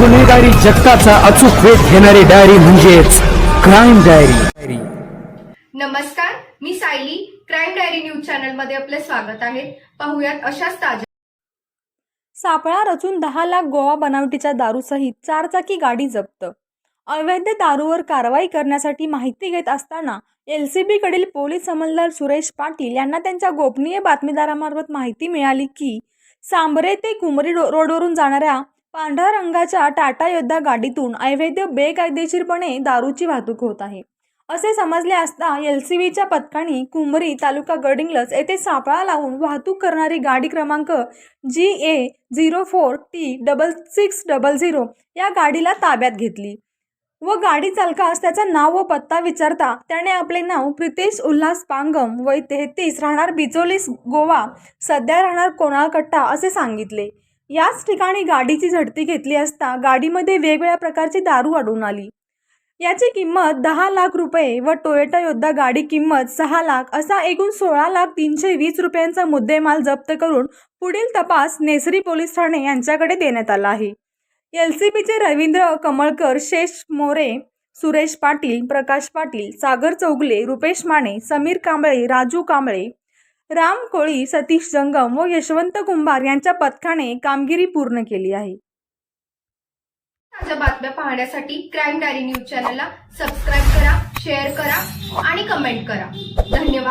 गुन्हेगारी जगताचा अचूक वेध घेणारी डायरी म्हणजेच क्राईम डायरी. नमस्कार मी सायली. क्राईम डायरी न्यूज चॅनलमध्ये आपले स्वागत आहे. पाहुयात अशाच ताज्या सापळा रचून दहा लाख गोवा बनावटीच्या दारूसहित चारचाकी गाडी जप्त. अवैध दारूवर कारवाई करण्यासाठी माहिती घेत असताना एल सी बीकडील पोलीस अंमलदार सुरेश पाटील यांना त्यांच्या गोपनीय बातमीदारामार्फत माहिती मिळाली की सांबरे ते कुमरी रोडवरून जाणाऱ्या पांढऱ्या रंगाच्या टाटा योद्धा गाडीतून अवैध बेकायदेशीरपणे दारूची वाहतूक होत आहे. असे समजले असता एल सी बीच्या पथकाने कुंभरी तालुका गडिंगलस येथे सापळा लावून वाहतूक करणारी गाडी क्रमांक G A zero four T double six double zero या गाडीला ताब्यात घेतली. व गाडी चालकास त्याचं नाव व पत्ता विचारता त्याने आपले नाव प्रितेश उल्हास पांगम वय तेहतीस राहणार बिचोलीस गोवा सध्या राहणार कोणाळकट्टा असे सांगितले. याच ठिकाणी गाडीची झडती घेतली असता गाडीमध्ये वेगवेगळ्या प्रकारची दारू आढळून आली. याची किंमत दहा लाख रुपये व टोयोटा योद्धा गाडी किंमत सहा लाख असा एकूण सोळा लाख तीनशे वीस रुपयांचा मुद्देमाल जप्त करून पुढील तपास नेसरी पोलीस ठाणे यांच्याकडे देण्यात आला आहे. एल सी बीचे रवींद्र कमळकर शेष मोरे सुरेश पाटील प्रकाश पाटील सागर चौगले रुपेश माने समीर कांबळे राजू कांबळे राम कोळी सतीश जंगम व यशवंत कुंभार यांच्या पथकाने कामगिरी पूर्ण केली आहे. ताज्या बातम्या पाहण्यासाठी क्राईम डायरी न्यूज चॅनलला सबस्क्राईब करा शेअर करा आणि कमेंट करा. धन्यवाद.